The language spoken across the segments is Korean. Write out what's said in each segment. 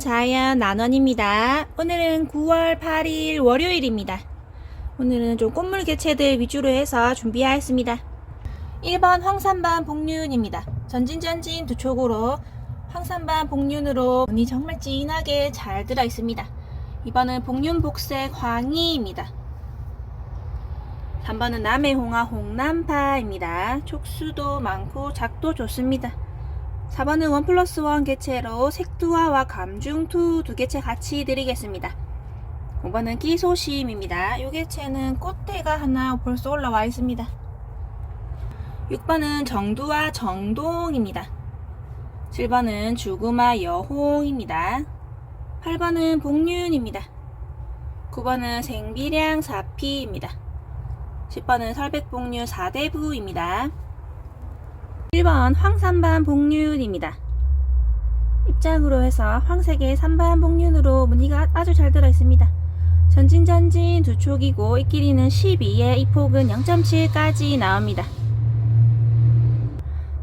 자연 난원입니다. 오늘은 9월 8일 월요일입니다. 오늘은 좀 꽃물 개체들 위주로 해서 준비하였습니다. 1번 황산반 복륜입니다. 전진전진 두 촉으로 황산반 복륜으로 무늬 정말 진하게 잘 들어 있습니다. 2번은 복륜 복색 황희입니다. 3번은 남해홍화 홍남파입니다. 촉수도 많고 작도 좋습니다. 4번은 원 플러스 원 개체로 색두화와 감중투 두 개체 같이 드리겠습니다. 5번은 끼소심입니다. 이 개체는 꽃대가 하나 벌써 올라와 있습니다. 6번은 정두화 정동입니다. 7번은 주구마 여홍입니다. 8번은 복륜입니다. 9번은 생비량 사피입니다. 10번은 설백복륜 사대부입니다. 1번 황산반 복륜입니다. 입장으로 해서 황색의 산반 복륜으로 무늬가 아주 잘 들어 있습니다. 전진전진 두 촉이고 이 길이는 12에 이 폭은 0.7까지 나옵니다.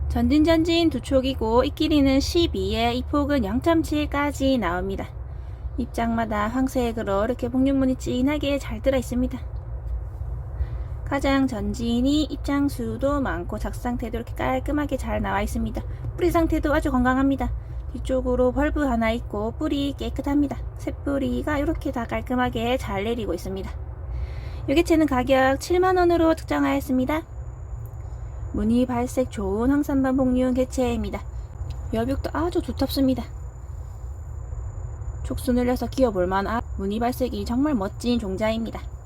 전진전진 두 촉이고 이 길이는 12에 이 폭은 0.7까지 나옵니다. 입장마다 황색으로 이렇게 복륜무늬 진하게 잘 들어 있습니다. 가장 전진이 입장 수도 많고 작 상태도 이렇게 깔끔하게 잘 나와 있습니다. 뿌리 상태도 아주 건강합니다. 뒤쪽으로 벌브 하나 있고 뿌리 깨끗합니다. 새뿌리가 이렇게 다 깔끔하게 잘 내리고 있습니다. 이 개체는 가격 7만원으로 특정하였습니다. 무늬 발색 좋은 황산반 복륜 개체입니다. 여백도 아주 두텁습니다. 촉수 늘려서 끼워볼만한 무늬 발색이 정말 멋진 종자입니다.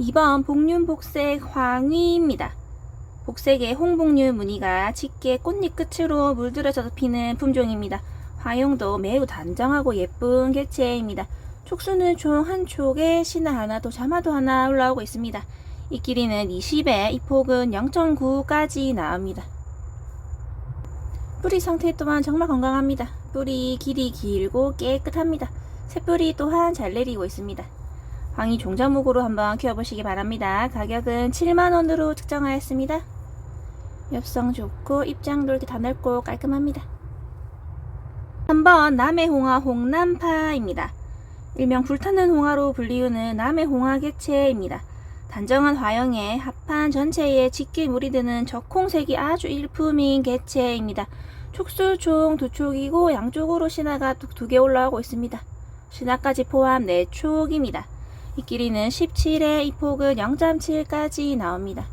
2번 복륜 복색 황희입니다. 복색의 홍복륜 무늬가 짙게 꽃잎 끝으로 물들어져서 피는 품종입니다. 화용도 매우 단정하고 예쁜 개체입니다. 촉수는 총 한 촉에 신화 하나 또 자마도 하나 올라오고 있습니다. 이 길이는 20에 이 폭은 0.9까지 나옵니다. 뿌리 상태 또한 정말 건강합니다. 뿌리 길이 길고 깨끗합니다. 새뿌리 또한 잘 내리고 있습니다. 황이 종자목으로 한번 키워보시기 바랍니다. 가격은 7만원으로 측정하였습니다. 엽성 좋고 입장도 이렇게 다 넓고 깔끔합니다. 3번 남해 홍화 홍남파입니다. 일명 불타는 홍화로 불리우는 남해 홍화 개체입니다. 단정한 화형에 합판 전체에 짙게 물이 드는 적홍색이 아주 일품인 개체입니다. 촉수 총 두 촉이고 양쪽으로 신화가 두 개 올라오고 있습니다. 신화까지 포함 4촉입니다. 이 길이는 17에 이 폭은 0.7까지 나옵니다.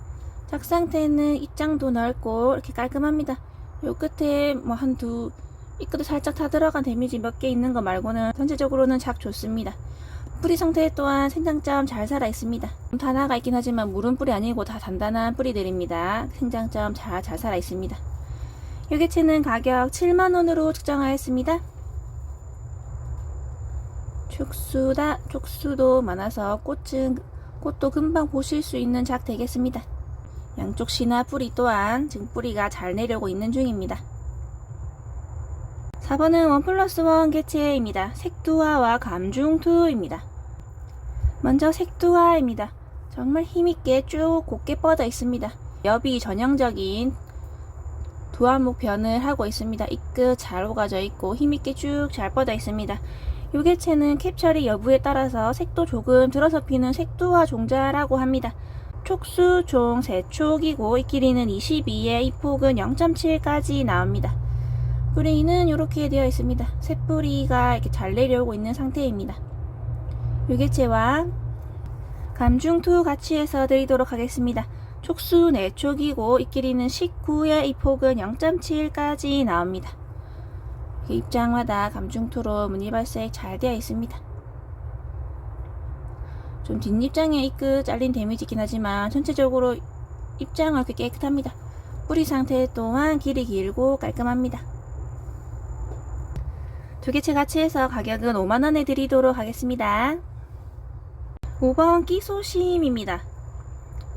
작 상태는 입장도 넓고 이렇게 깔끔합니다. 요 끝에 뭐 한 두, 이 끝에 살짝 타 들어간 데미지 몇 개 있는 거 말고는 전체적으로는 작 좋습니다. 뿌리 상태 또한 생장점 잘 살아 있습니다. 좀 단아가 있긴 하지만 물은 뿌리 아니고 다 단단한 뿌리들입니다. 생장점 잘, 잘 살아 있습니다. 이 개체는 가격 7만원으로 측정하였습니다. 촉수다, 촉수도 많아서 꽃은, 꽃도 금방 보실 수 있는 작 되겠습니다. 양쪽 씨나 뿌리 또한 지금 뿌리가 잘 내려오고 있는 중입니다. 4번은 원 플러스 원 개체입니다. 색두화와 감중투입니다. 먼저 색두화입니다. 정말 힘있게 쭉 곱게 뻗어 있습니다. 여비 전형적인 두화목 변을 하고 있습니다. 이끝 잘 오가져 있고 힘있게 쭉 잘 뻗어 있습니다. 요 개체는 캡처리 여부에 따라서 색도 조금 들어서 피는 색두화 종자라고 합니다. 촉수 총 3촉이고 이 길이는 22에 이 폭은 0.7까지 나옵니다. 뿌리는 이렇게 되어 있습니다. 새뿌리가 이렇게 잘 내려오고 있는 상태입니다. 요 개체와 감중투 같이 해서 드리도록 하겠습니다. 촉수 4촉이고 이 길이는 19에 이 폭은 0.7까지 나옵니다. 입장마다 감중토로 무늬 발색 잘 되어 있습니다. 좀 뒷입장에 이끝 잘린 데미지긴 하지만 전체적으로 입장은 이렇게 깨끗합니다. 뿌리 상태 또한 길이 길고 깔끔합니다. 두 개체 같이 해서 가격은 5만원에 드리도록 하겠습니다. 5번 끼소심입니다.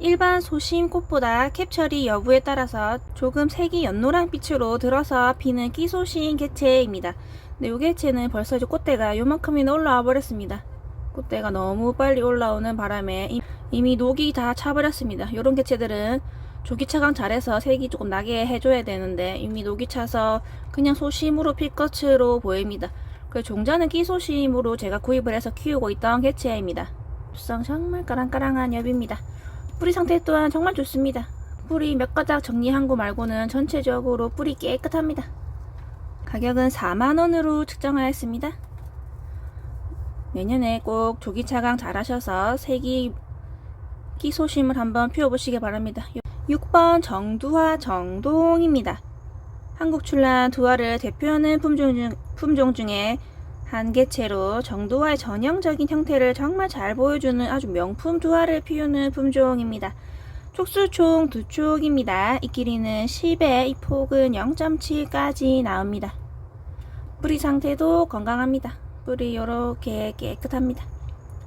일반 소심 꽃보다 캡처리 여부에 따라서 조금 색이 연노랑빛으로 들어서 피는 끼소심 개체입니다. 근데 이 개체는 벌써 이제 꽃대가 요만큼이나 올라와 버렸습니다. 꽃대가 너무 빨리 올라오는 바람에 이미 녹이 다 차버렸습니다. 이런 개체들은 조기 차강 잘해서 색이 조금 나게 해줘야 되는데 이미 녹이 차서 그냥 소심으로 필 것으로 보입니다. 그 종자는 끼소심으로 제가 구입을 해서 키우고 있던 개체입니다. 잎성 정말 까랑까랑한 엽입니다. 뿌리 상태 또한 정말 좋습니다. 뿌리 몇 가닥 정리한 거 말고는 전체적으로 뿌리 깨끗합니다. 가격은 4만원으로 측정하였습니다. 내년에 꼭 조기 차강 잘 하셔서 색이 끼소심을 한번 피워보시기 바랍니다. 6번 정두화 정동입니다. 한국 출란 두화를 대표하는 품종, 중, 품종 중에 한 개체로 정두화의 전형적인 형태를 정말 잘 보여주는 아주 명품 두화를 피우는 품종입니다. 촉수 총두 촉입니다. 이 길이는 10에 이 폭은 0.7까지 나옵니다. 뿌리 상태도 건강합니다. 뿌리 이렇게 깨끗합니다.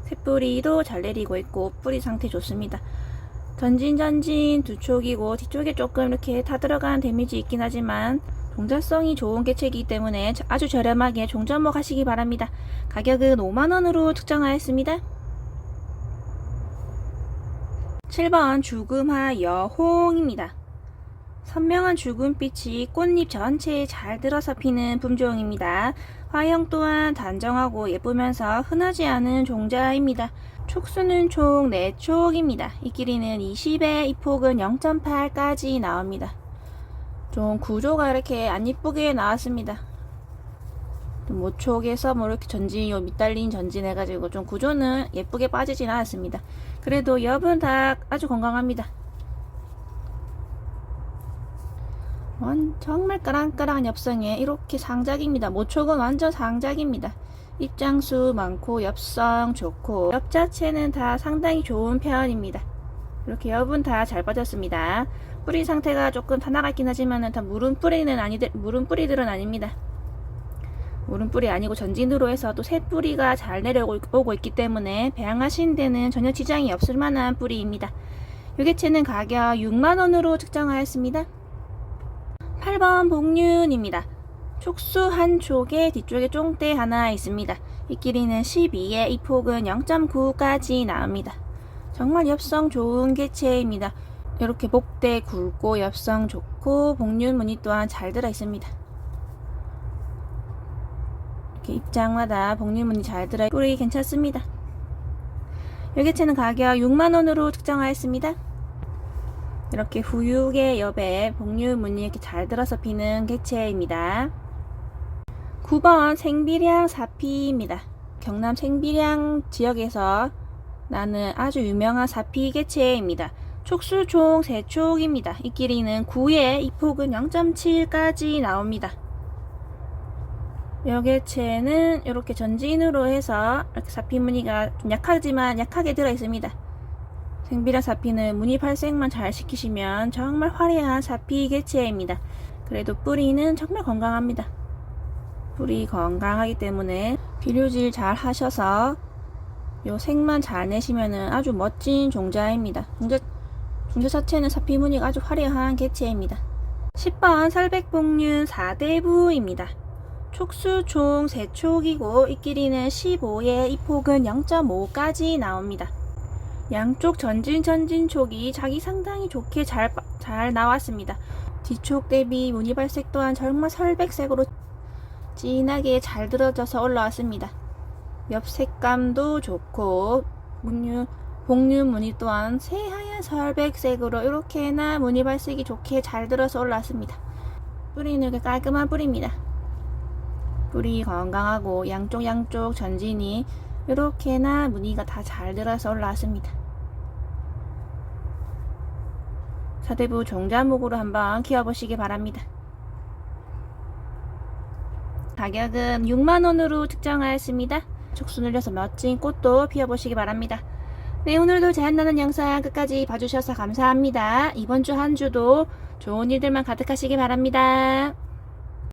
새뿌리도 잘 내리고 있고 뿌리 상태 좋습니다. 전진 전진 두 촉이고 뒤쪽에 조금 이렇게 타 들어간 데미지 있긴 하지만 종자성이 좋은 개체이기 때문에 아주 저렴하게 종전목 하시기 바랍니다. 가격은 5만원으로 측정하였습니다. 7번 죽음화 여홍입니다. 선명한 죽음빛이 꽃잎 전체에 잘 들어서 피는 품종입니다. 화형 또한 단정하고 예쁘면서 흔하지 않은 종자입니다. 촉수는 총 4촉입니다. 이 길이는 20에 이 폭은 0.8까지 나옵니다. 좀 구조가 이렇게 안 이쁘게 나왔습니다. 모촉에서 뭐 이렇게 전진, 요 밑달린 전진 해가지고 좀 구조는 예쁘게 빠지진 않았습니다. 그래도 엽은 다 아주 건강합니다. 완, 정말 까랑까랑한 엽성에 이렇게 상작입니다. 모촉은 완전 상작입니다. 입장수 많고 엽성 좋고 엽 자체는 다 상당히 좋은 편입니다. 이렇게 엽은 다 잘 빠졌습니다. 뿌리 상태가 조금 타나가 있긴 하지만 다 무른 뿌리는 아니들 무른 뿌리들은 아닙니다. 무른 뿌리 아니고 전진으로 해서 또 새 뿌리가 잘 내려오고 있기 때문에 배양하신 데는 전혀 지장이 없을 만한 뿌리입니다. 요 개체는 가격 6만원으로 측정하였습니다. 8번 복륜입니다. 촉수 한 촉에 뒤쪽에 쫑대 하나 있습니다. 이 길이는 12에 이 폭은 0.9까지 나옵니다. 정말 엽성 좋은 개체입니다. 이렇게 복대 굵고 엽성 좋고 복륜 무늬 또한 잘 들어 있습니다. 이렇게 입장마다 복륜 무늬 잘 들어 뿌리 괜찮습니다. 이 개체는 가격 6만원으로 측정하였습니다. 이렇게 후육의 엽에 복륜 무늬 이렇게 잘 들어서 피는 개체입니다. 9번 생비량 사피입니다. 경남 생비량 지역에서 나는 아주 유명한 사피 개체입니다. 촉수 총 3촉입니다. 이 길이는 9에 이 폭은 0.7까지 나옵니다. 이 개체는 이렇게 전진으로 해서 이렇게 사피 무늬가 좀 약하지만 약하게 들어 있습니다. 생비량 사피는 무늬 발색만 잘 시키시면 정말 화려한 사피 개체입니다. 그래도 뿌리는 정말 건강합니다. 뿌리 건강하기 때문에 비료질 잘 하셔서 요 색만 잘 내시면은 아주 멋진 종자입니다. 종자, 종자 자체는 사피 무늬가 아주 화려한 개체입니다. 10번 설백복륜 4대부입니다. 촉수 총 3촉이고 이 길이는 15에 이 폭은 0.5까지 나옵니다. 양쪽 전진 전진 촉이 자기 상당히 좋게 잘, 잘 나왔습니다. 뒤촉 대비 무늬 발색 또한 정말 설백색으로 진하게 잘 들어져서 올라왔습니다. 옆 색감도 좋고 문유, 복륜 무늬 또한 새하얀 설백색으로 이렇게나 무늬 발색이 좋게 잘 들어서 올라왔습니다. 뿌리는 이렇게 깔끔한 뿌리입니다. 뿌리 건강하고 양쪽 양쪽 전진이 이렇게나 무늬가 다 잘 들어서 올라왔습니다. 사대부 종자목으로 한번 키워보시기 바랍니다. 가격은 6만원으로 측정하였습니다. 촉수 늘려서 멋진 꽃도 피워보시기 바랍니다. 네, 오늘도 제안나는 영상 끝까지 봐주셔서 감사합니다. 이번 주 한 주도 좋은 일들만 가득하시기 바랍니다.